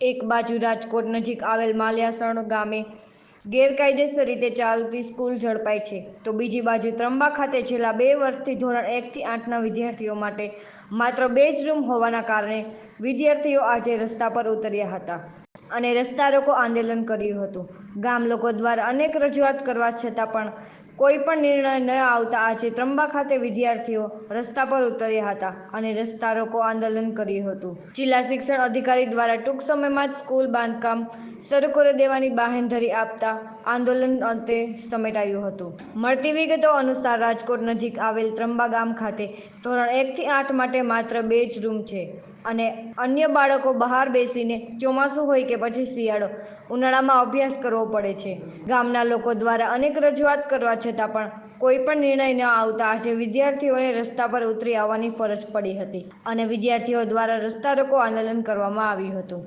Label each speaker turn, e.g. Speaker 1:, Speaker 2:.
Speaker 1: એક બાજુ રાજકોટ નજીક આવેલ માલ્યાસણ ગામે ગેરકાયદેસર રીતે ચાલતી સ્કૂલ ઝડપાઈ છે. તો બીજી બાજુ ત્રંબા ખાતે છેલ્લા બે વર્ષથી ધોરણ એકથી આઠના વિદ્યાર્થીઓ માટે માત્ર બે જ રૂમ હોવાના કારણે વિદ્યાર્થીઓ આજે રસ્તા પર ઉતર્યા હતા અને રસ્તા રોકો આંદોલન કર્યું હતું. ગામ લોકો દ્વારા અનેક રજૂઆત કરવા છતાં પણ કોઈ પણ નિર્ણય ન આવતા આજે ત્રંબા ખાતે વિદ્યાર્થીઓ રસ્તા પર ઉતર્યા હતા અને રસ્તા રોકો આંદોલન કર્યું હતું. જિલ્લા શિક્ષણ અધિકારી દ્વારા ટૂંક સમયમાં જ સ્કૂલ બાંધકામ શરૂ કરી દેવાની બાહેંધરી આપતા આંદોલન અંતે સમેટાયું હતું. મળતી વિગતો અનુસાર રાજકોટ નજીક આવેલ ત્રંબા ગામ ખાતે ધોરણ એકથી આઠ માટે માત્ર બે જ રૂમ છે. અને અન્ય બાળકો બહાર બેસીને ચોમાસું હોય કે પછી શિયાળો, ઉનાળામાં અભ્યાસ કરવો પડે છે. ગામના લોકો દ્વારા અનેક રજૂઆત કરવા છતાં પણ કોઈ પણ નિર્ણય ન આવતા આજે વિદ્યાર્થીઓને રસ્તા પર ઉતરી આવવાની ફરજ પડી હતી અને વિદ્યાર્થીઓ દ્વારા રસ્તા રોકો આંદોલન કરવામાં આવ્યું હતું.